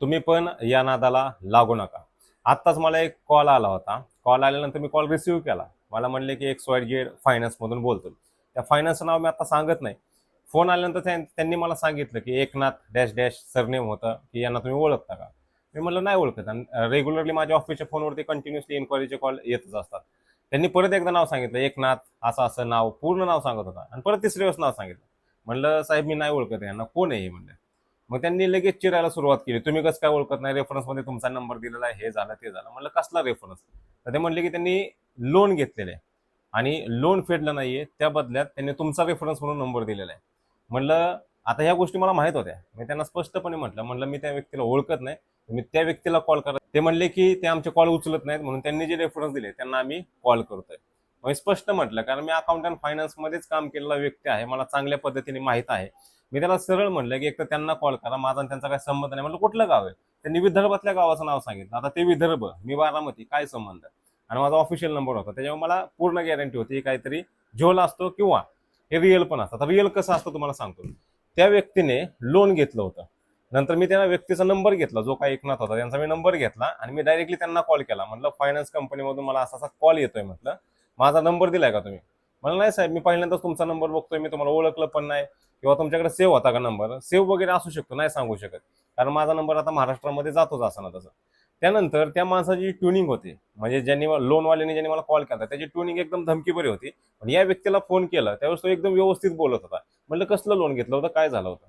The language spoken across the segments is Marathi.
तुम्ही पण या नादाला लागू नका. आत्ताच मला एक कॉल आला होता. कॉल आल्यानंतर मी कॉल रिसिव्ह केला. मला म्हणले की एक स्वाईट गेट फायनान्समधून बोलतो त्या फायनान्सचं नाव मी आता सांगत नाही. फोन आल्यानंतर त्यांनी मला सांगितलं की एकनाथ डॅश डॅश सरनेम होतं की यांना तुम्ही ओळखता का? मी म्हटलं नाही ओळखत. आणि रेग्युलरली माझ्या ऑफिसच्या फोनवरती कंटिन्युअसली इन्क्वायरीचे कॉल येतच असतात. त्यांनी परत एकदा नाव सांगितलं एकनाथ असं असं नाव पूर्ण नाव सांगत होता. आणि परत तिसऱ्या वेळेस नाव सांगितलं. म्हणलं साहेब मी नाही ओळखत यांना. कोण आहे हे? म्हणलं. मग त्यांनी लगेच चिरायला सुरुवात केली. तुम्ही कसं काय ओळखत नाही? रेफरन्समध्ये तुमचा नंबर दिलेला आहे हे झालं ते झालं. म्हणलं कसला रेफरन्स तर ते म्हणले की त्यांनी लोन घेतलेलं आहे. आणि लोन फेडलं नाहीये त्या बदल्यात त्यांनी तुमचा रेफरन्स म्हणून नंबर दिलेला आहे. म्हणलं आता ह्या गोष्टी मला माहीत होत्या. मी त्यांना स्पष्टपणे म्हटलं. म्हणलं मी त्या व्यक्तीला ओळखत नाही. मी त्या व्यक्तीला कॉल करत ते म्हणले की ते आमचे कॉल उचलत नाहीत. म्हणून त्यांनी जे रेफरन्स दिले त्यांना आम्ही कॉल करतोय. मी स्पष्ट म्हटलं कारण मी अकाउंटंट फायनान्समध्येच काम केलेला व्यक्ती आहे मला चांगल्या पद्धतीने माहीत आहे. मी त्याला सरळ म्हणलं की एक तर त्यांना कॉल करा माझा त्यांचा काय संबंध नाही. म्हटलं कुठलं गाव आहे? त्यांनी विदर्भातल्या गावाचं नाव सांगितलं. आता ते विदर्भ मी बारामती काय संबंध? आणि माझा ऑफिशियल नंबर होता. त्याच्यामुळे मला पूर्ण गॅरंटी होती काहीतरी झोल असतो किंवा हे रिअल पण असतं. आता रिअल कसं असतं तुम्हाला सांगतो. त्या व्यक्तीने लोन घेतलं होतं. नंतर मी त्या व्यक्तीचा नंबर घेतला जो काही एकनाथ होता. त्यांचा मी नंबर घेतला आणि मी डायरेक्टली त्यांना कॉल केला. म्हटलं फायनान्स कंपनीमधून मला असा असा कॉल येतोय म्हटलं. माझा नंबर दिलाय का तुम्ही? मला नाही साहेब मी पहिल्यांदाच तुमचा नंबर बघतोय मी तुम्हाला ओळखलं पण नाही. किंवा तुमच्याकडे सेव्ह होता का नंबर? सेव्ह वगैरे असू शकतो नाही सांगू शकत. कारण माझा नंबर आता महाराष्ट्रामध्ये जातोच असं ना तसं. त्यानंतर त्या माणसाची ट्युनिंग होती म्हणजे ज्यांनी लोनवाल्याने ज्यांनी मला कॉल केला त्याची ट्युनिंग एकदम धमकीभरी होती. पण या व्यक्तीला फोन केला त्यावेळेस तो एकदम व्यवस्थित बोलत होता. म्हणलं कसलं लोन घेतलं होतं? काय झालं होतं?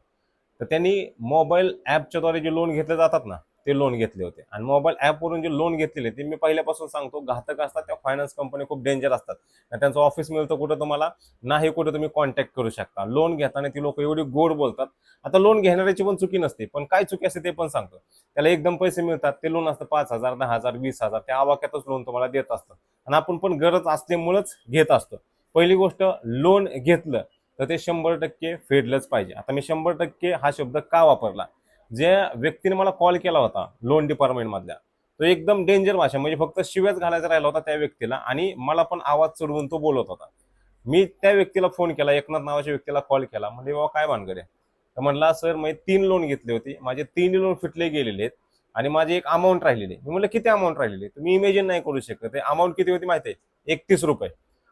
तर त्यांनी मोबाईल ॲपच्याद्वारे जे लोन घेतले जातात ना ते लोन घेतले होते. आणि मोबाईल ॲपवरून जे लोन घेतलेले ते मी पहिल्यापासून सांगतो घातक असतात त्या फायनान्स कंपनी खूप डेंजर असतात. आणि त्यांचं ऑफिस मिळतं कुठं तुम्हाला? नाही कुठं तुम्ही कॉन्टॅक्ट करू शकता. लोन घेताना ती लोक एवढी गोड बोलतात. आता लोन घेणाऱ्याची पण चुकी नसते पण काय चुकी असते ते पण सांगतो. त्याला एकदम पैसे मिळतात ते लोन असतं पाच हजार दहा हजार वीस हजार त्या आवाक्यातच लोन तुम्हाला देत असतं. आणि आपण पण गरज असल्यामुळेच घेत असतो. पहिली गोष्ट लोन घेतलं तर ते शंभर टक्के फेडलंच पाहिजे. आता मी शंभर टक्के हा शब्द का वापरला? ज्या व्यक्तीने मला कॉल केला होता लोन डिपार्टमेंट मधल्या तो एकदम डेंजर भाषा म्हणजे फक्त शिव्याच घालायचा राहिला होता त्या व्यक्तीला आणि मला पण आवाज चढवून तो बोलत होता. मी त्या व्यक्तीला फोन केला एकनाथ नावाच्या व्यक्तीला कॉल केला. म्हणजे बाबा काय भानगड आहे? तर म्हणला सर मी तीन लोन घेतले होते. माझे तीन लोन फिटले गेलेले आहेत आणि माझी एक अमाऊंट राहिलेली मी म्हणलं किती अमाऊंट राहिलेली तुम्ही इमेजिन नाही करू शकत. ते अमाऊंट किती होती माहिती आहे? एकतीस रुपये.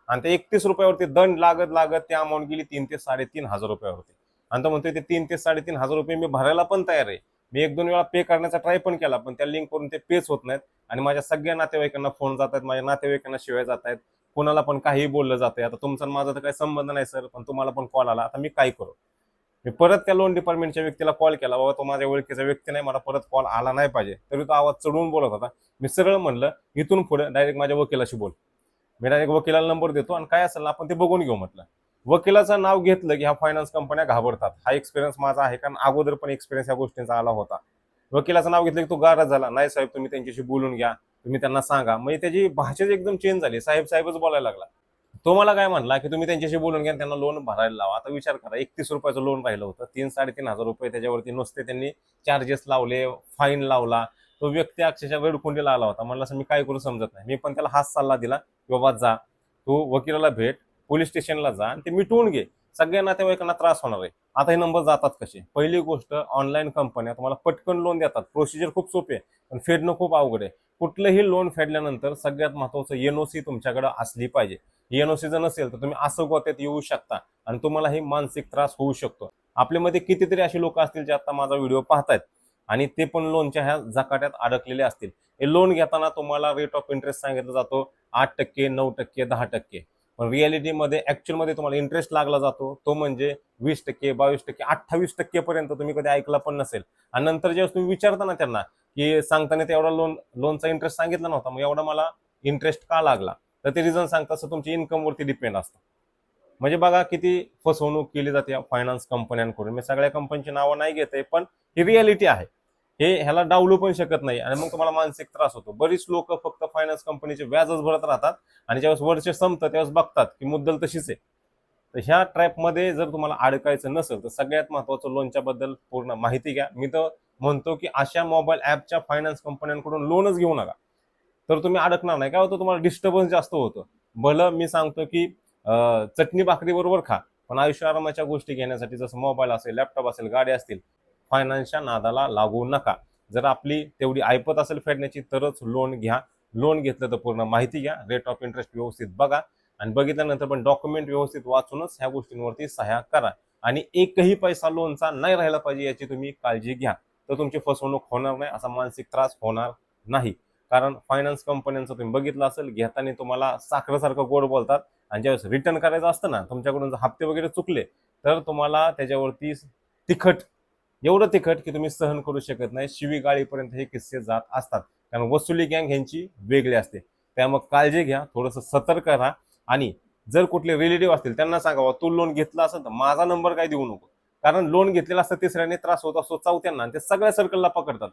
आणि ते एकतीस रुपयावरती दंड लागत लागत ते अमाऊंट गेली तीन ते साडेतीन हजार रुपयावरती. आणि तो म्हणतोय ते तीन ते साडेतीन हजार रुपये मी भरायला पण तयार आहे. मी एक दोन वेळा पे करण्याचा ट्राय पण केला पण त्या लिंक करून ते पेच होत नाहीत. आणि माझ्या सगळ्या नातेवाईकांना फोन जात आहेत माझ्या नातेवाईकांना शिवाय जात आहेत कोणाला पण काही बोललं जातंय. आता तुमचा माझा तर काही संबंध नाही सर पण तुम्हाला पण कॉल आला. आता मी काय करू? मी परत त्या लोन डिपार्टमेंटच्या व्यक्तीला कॉल केला. बाबा तो माझ्या ओळखीचा व्यक्ती नाही. मला परत कॉल आला नाही पाहिजे. तरी तो आवाज चढवून बोलत होता. मी सरळ म्हणलं इथून पुढे डायरेक्ट माझ्या वकिलाशी बोल. मी डायरेक्ट वकिलाला नंबर देतो आणि काय असेल आपण ते बघून घेऊ म्हटलं. वकिलाचं नाव घेतलं की ह्या फायनान्स कंपन्या घाबरतात. हा एक्सपिरियन्स माझा आहे कारण अगोदर पण एक्सपिरियन्स या गोष्टींचा आला होता. वकिलाचं नाव घेतलं की तो गारच झाला. नाही साहेब तुम्ही त्यांच्याशी बोलून घ्या. तुम्ही त्यांना सांगा. म्हणजे त्याची भाषाच एकदम चेंज झाली. साहेब साहेबच बोलायला लागला. तो मला काय म्हणला की तुम्ही त्यांच्याशी बोलून घ्या त्यांना लोन भरायला लावा. आता विचार करा एकतीस रुपयाचं लोन राहिलं होतं. तीन साडेतीन हजार रुपये त्याच्यावरती नुसते त्यांनी चार्जेस लावले फाईन लावला. तो व्यक्ती अक्षरशः वेडकुंडीला आला होता. म्हणला असं मी काय करू समजत नाही. मी पण त्याला हाच सल्ला दिला की बाबा जा. तू वकिलाला भेट. पोलीस स्टेशनला जा आणि ते मिटवून घे. सगळ्या नातेवाईकांना त्रास होणार आहे. आता हे नंबर जातात कसे? पहिली गोष्ट ऑनलाईन कंपन्या तुम्हाला पटकन लोन देतात. प्रोसिजर खूप सोपी आहे पण फेडणं खूप अवघड आहे. कुठलंही लोन फेडल्यानंतर सगळ्यात महत्वाचं एनओसी तुमच्याकडे असली पाहिजे. एनओसी जर नसेल तर तुम्ही असं गोत्यात येऊ शकता आणि तुम्हालाही मानसिक त्रास होऊ शकतो. आपल्यामध्ये कितीतरी अशी लोक असतील जे आता माझा व्हिडिओ पाहतायत आणि ते पण लोनच्या ह्या जकाट्यात अडकलेले असतील. हे लोन घेताना तुम्हाला रेट ऑफ इंटरेस्ट सांगितला जातो आठ टक्के नऊ टक्के दहा टक्के. पण रियालिटीमध्ये ॲक्च्युअलमध्ये तुम्हाला इंटरेस्ट लागला जातो. तो म्हणजे वीस टक्के बावीस टक्के अठ्ठावीस टक्केपर्यंत तुम्ही कधी ऐकला पण नसेल. आणि नंतर जेव्हा तुम्ही विचारता ना त्यांना की सांगताना ते एवढा लोन लोनचा इंटरेस्ट सांगितला नव्हता मग एवढा मला इंटरेस्ट का लागला? तर ते रिझन सांगतात असं तुमच्या इन्कमवरती डिपेंड असतं. म्हणजे बघा किती फसवणूक केली जाते फायनान्स कंपन्यांकडून मी सगळ्या कंपनीची नावं नाही घेते पण ही रियालिटी आहे. हे ह्याला डावलू पण शकत नाही आणि मग तुम्हाला मानसिक त्रास होतो. बरीच लोक फक्त फायनान्स कंपनीचे व्याजच भरत राहतात आणि ज्यावेळेस वर्ष संपतं त्यावेळेस बघतात की मुद्दल तशीच आहे. तर ह्या ट्रॅपमध्ये जर तुम्हाला अडकायचं नसेल तर सगळ्यात महत्वाचं लोनच्या बद्दल पूर्ण माहिती घ्या. मी तर म्हणतो की अशा मोबाईल ऍपच्या फायनान्स कंपन्यांकडून लोनच घेऊ नका. तर तुम्ही अडकणार नाही. काय होतं? तुम्हाला डिस्टर्बन्स जास्त होतं. भलं मी सांगतो की चटणी भाकरी बरोबर खा. पण आयुष्य आरामाच्या गोष्टी घेण्यासाठी जसं मोबाईल असेल लॅपटॉप असेल गाडी असतील फायनान्सच्या नादाला लागू नका. जर आपली तेवढी ऐपत असेल फेडण्याची तरच लोन घ्या. लोन घेतलं तर पूर्ण माहिती घ्या. रेट ऑफ इंटरेस्ट व्यवस्थित बघा. आणि बघितल्यानंतर पण डॉक्युमेंट व्यवस्थित वाचूनच ह्या गोष्टींवरती सहाय्य करा. आणि एकही पैसा लोनचा नाही राहिला पाहिजे याची तुम्ही काळजी घ्या. तर तुमची फसवणूक होणार नाही असा मानसिक त्रास होणार नाही. कारण फायनान्स कंपन्यांचं तुम्ही बघितलं असेल घेताना तुम्हाला साखरेसारखं गोड बोलतात. आणि ज्यावेळेस रिटर्न करायचं असतं ना तुमच्याकडून जर हप्ते वगैरे चुकले तर तुम्हाला त्याच्यावरती तिखट एवढं तिखट की तुम्ही सहन करू शकत नाही. शिवी गाळीपर्यंत हे किस्से जात असतात. कारण वसुली गँग ह्यांची वेगळी असते. त्यामुळे काळजी घ्या थोडंसं सतर्क राहा आणि जर कुठले रिलेटिव्ह असतील त्यांना सांगावा तू लोन घेतला असेल तर माझा नंबर काय देऊ नको. कारण लोन घेतलेला असतं तिसऱ्याने त्रास होत असतो चौथ्यांना. आणि ते सगळ्या सर्कलला पकडतात.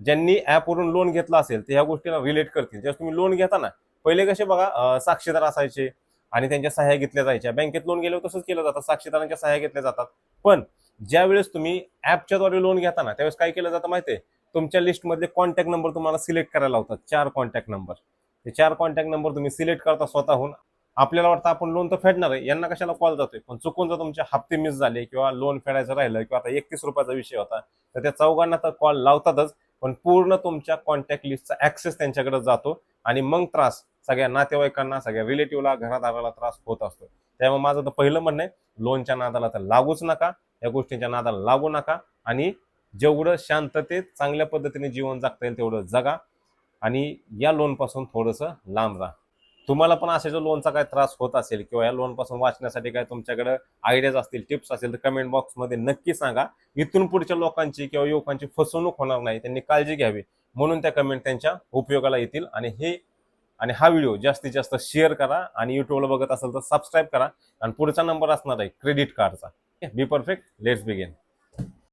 ज्यांनी ॲपवरून लोन घेतला असेल ते ह्या गोष्टीला रिलेट करतील. ज्यावेळेस तुम्ही लोन घेता ना पहिले कसे बघा साक्षीदार असायचे आणि त्यांच्या सहाय्या घेतल्या जायच्या. बँकेत लोन गेल्यावर तसंच केलं जातं. साक्षीदारांच्या सहाय्या घेतल्या जातात. पण ज्यावेळेस तुम्ही तुम्ही ॲपच्याद्वारे लोन घेताना त्यावेळेस काय केलं जातं माहिती आहे तुमच्या लिस्टमधले कॉन्टॅक्ट नंबर तुम्हाला सिलेक्ट करायला होतात चार कॉन्टॅक्ट नंबर ते चार कॉन्टॅक्ट नंबर तुम्ही सिलेक्ट करता स्वतःहून. आपल्याला वाटतं आपण लोन तर फेडणार आहे यांना कशाला कॉल जातोय? पण चुकून जर तुमचे हप्ते मिस झाले किंवा लोन फेडायचं राहिलं किंवा आता एकतीस रुपयाचा विषय होता तर त्या चौघांना तर कॉल लावतातच पण पूर्ण तुमच्या कॉन्टॅक्ट लिस्टचा ऍक्सेस त्यांच्याकडे जातो आणि मग त्रास सगळ्या नातेवाईकांना सगळ्या रिलेटिव्हला घरादाराला त्रास होत असतो. त्यामुळे माझं तर पहिलं म्हणणं आहे लोनच्या नादाला तर लागूच नका. या गोष्टींच्या नादाला लागू नका आणि जेवढं शांततेत चांगल्या पद्धतीने जीवन जगता येईल तेवढं जगा आणि या लोनपासून थोडंसं लांब राहा. तुम्हाला पण अशा जो लोनचा काय त्रास होत असेल किंवा या लोनपासून वाचण्यासाठी काय तुमच्याकडे आयडियाज असतील टिप्स असतील तर कमेंट बॉक्समध्ये नक्की सांगा. इथून पुढच्या लोकांची किंवा युवकांची फसवणूक होणार नाही त्यांनी काळजी घ्यावी म्हणून त्या कमेंट त्यांच्या उपयोगाला येतील आणि हे आणि हा व्हिडिओ जास्तीत जास्त शेअर करा आणि युट्यूबला बघत असेल तर सबस्क्राईब करा. आणि पुढचा नंबर असणार आहे क्रेडिट कार्डचा बी परफेक्ट लेट्स बिगेन